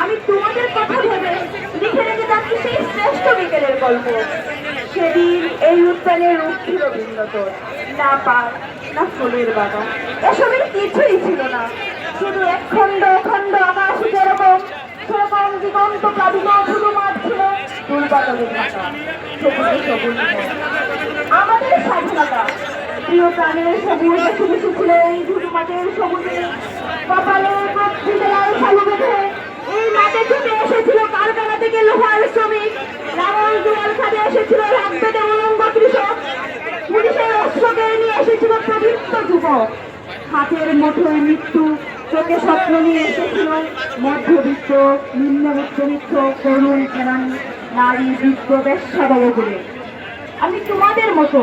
আমি তোমাদের কথা ভেবে লিখে রেখে যাচ্ছি সেই শ্রেষ্ঠ বিকেলের গল্প। সেদিন এই উদ্যানের রূপ ছিল ভিন্নতর না পার্ক না ফুলের বাগান, এসবের কিছুই ছিল না। শুধু এক খণ্ড খণ্ড আকাশ যেরকম, সেরকম দিগন্ত প্লাবিত ধুলো মাঠ ছিল মন। আমাদের স্বাধীনতা প্রিয় প্রাণের সবুজ শুধু ছিল এই ধুলো মাঠের সবুজে কপালে এই মাঠে ছুটে এসেছিল কারখানা থেকে লোহার শ্রমিক। লাঙল দুয়ার খাদে এসেছিল হাত উলঙ্গ কৃষক। পুলিশের অস্ত্রকে নিয়ে এসেছিল প্রবৃত্ত যুবক। হাতের মুঠোয় মৃত্যু, চোখে স্বপ্ন নিয়ে এসেছিল মধ্যবিত্ত, নিম্ন উচ্চবিত্ত তরুণ কেরানি নারী, বৃদ্ধ ব্যবসা বলে আমি তোমাদের মতো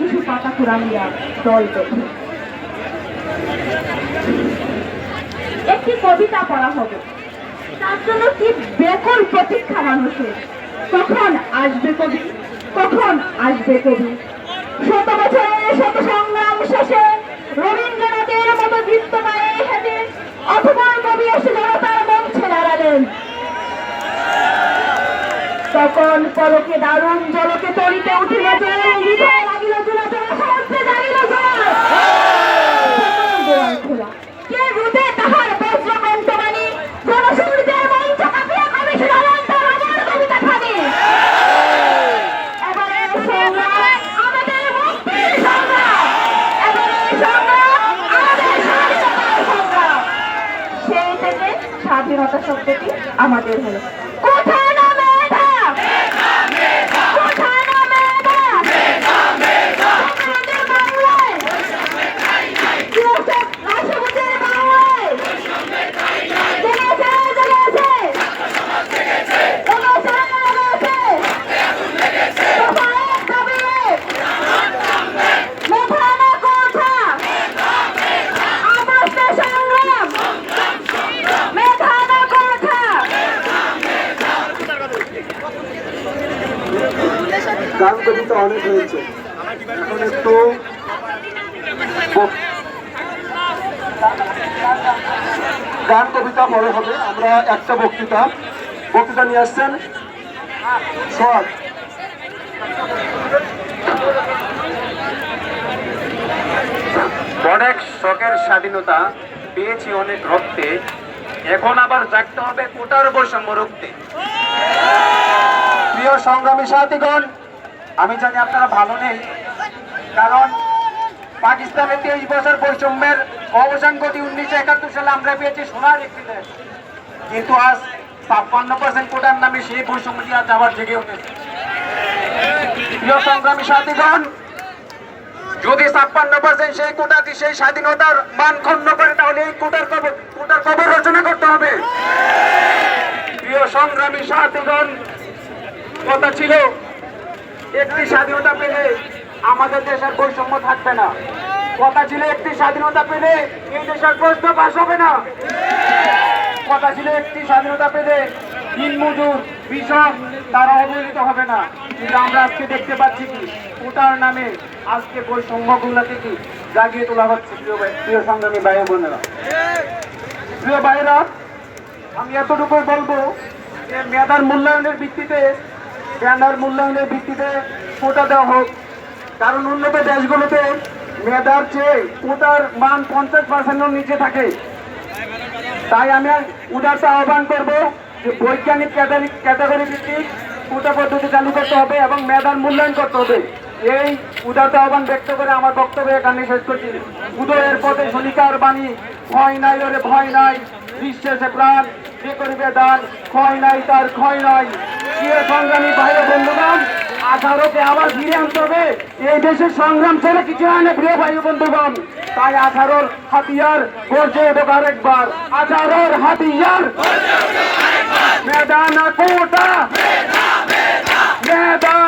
কিছু পাতা কুড়াইয়া দল একটি কবিতা পড়া হবে। তার জন্য কি বেকল প্রতীক্ষা মানুষের? কখন আসবে কবি? কখন আসবে কবি? শত বছরের শত সংগ্রাম শেষে রবীন্দ্রনাথের মতো গায়ে হেঁটে অথবা কবি এসে জনতার মঞ্চে দাঁড়ালেন। তখন পলকে দারুণ জলকে তরিতে উঠিল জল হৃদয় লাগিল জোড়া জোড়া সমুদ্রে জাগিল জল গোয়াল খোলা কে রুদে তাহার বজ্র কণ্ঠবাণী জনসূর্যের মঞ্চ কাঁপিয়া কবি শুনালেন তার আমার কবিতা খানি এবারে সংগ্রাম আমাদের মুক্তির সংগ্রাম এবারে সংগ্রাম আমাদের স্বাধীনতার সংগ্রাম সেই থেকে স্বাধীনতা শব্দটি আমাদের হলো। কোথায় না মেধা কোথায় না মেধা আমাদের বাংলায় কৃষক রাষ্ট্রপতির বাংলায় জেগেছে জেগেছে জেগেছে জেগেছে কোথায় দাবি মেধা না কোথা আমাদের সংগ্রাম মেধা না কোথা গান কবিতা অনেক হয়েছে। এখন একটু গান কবিতা হবে আমরা একটা বক্তৃতা। বক্তৃতা নিয়ে আসছেন অনেক শখের স্বাধীনতা পেয়েছি অনেক রক্তে এখন আবার জাগতে হবে কোটার বৈষম্য রুখতে। প্রিয় সংগ্রামী সাথীগণ আমি জানি আপনারা ভালো নেই, কারণ পাকিস্তানের তেইশ বছর বৈষম্যের অবসান ঘটি, উনিশশো একাত্তর সালে আমরা পেয়েছি সোনার একটি দেশ কিন্তু আজ ছাপ্পান্ন পার্সেন্ট কোটার নামে সেই বৈষম্যটি আজ আবার জেগে উঠেছে। সংগ্রামী সাথীগণ, যদি ছাপ্পান্ন পার্সেন্ট সেই কোটাটি সেই স্বাধীনতার মান খণ্ড করে, তাহলে এই কোটার কবর কোটার কবর রচনা করতে হবে। প্রিয় সংগ্রামী সাথীগণ, কথা ছিল একটি স্বাধীনতা পেলে আমাদের দেশের বৈষম্য থাকবে না। কথা ছিল একটি স্বাধীনতা পেলে এই দেশের প্রশ্ন পাশ হবে না। কথা ছিল একটি স্বাধীনতা পেলে দিন মজুর কৃষক তারা অবহেলিত হবে না। কিন্তু আমরা আজকে দেখতে পাচ্ছি কি? কোটার নামে আজকে বৈষম্যগুলোকে কি জাগিয়ে তোলা হচ্ছে? প্রিয় প্রিয় সংগ্রামী ভাই বোনেরা। প্রিয় ভাইরা, আমি এতটুকুই বলব যে মেধার মূল্যায়নের ভিত্তিতে মেধার মূল্যায়নের ভিত্তিতে কোটা দেওয়া হোক। কারণ উন্নত দেশগুলোতে মেধার চেয়ে কোটার মান পঞ্চাশ পার্সেন্টের নিচে থাকে। তাই আমি উদারতা আহ্বান করব যে বৈজ্ঞানিক ক্যাটাগরি ভিত্তিক কোটা পদ্ধতি চালু করতে হবে এবং মেধার মূল্যায়ন করতে হবে। এই উদারতা আহ্বান ব্যক্ত করে আমার বক্তব্য এখানে শেষ করছি। উদয়ের পথে শনিকার বাণী ভয় নাই ওরে ভয় নাই বিশ্বাসে প্রাণ, যে করিবে দান, ক্ষয় নাই তার ক্ষয় নাই। প্রিয় সংগ্রামী বাইরে বন্ধুগণ আঠারোকে আবার ফিরে আনতে হবে। এই দেশের সংগ্রাম ছেড়ে কিছু হয় না, প্রিয় ভাই বন্ধুগণ। তাই আঠারোর হাতিয়ার গর্জে দেব আরেকবার আঠারোর হাতিয়ার মেদানা কোটা মেদা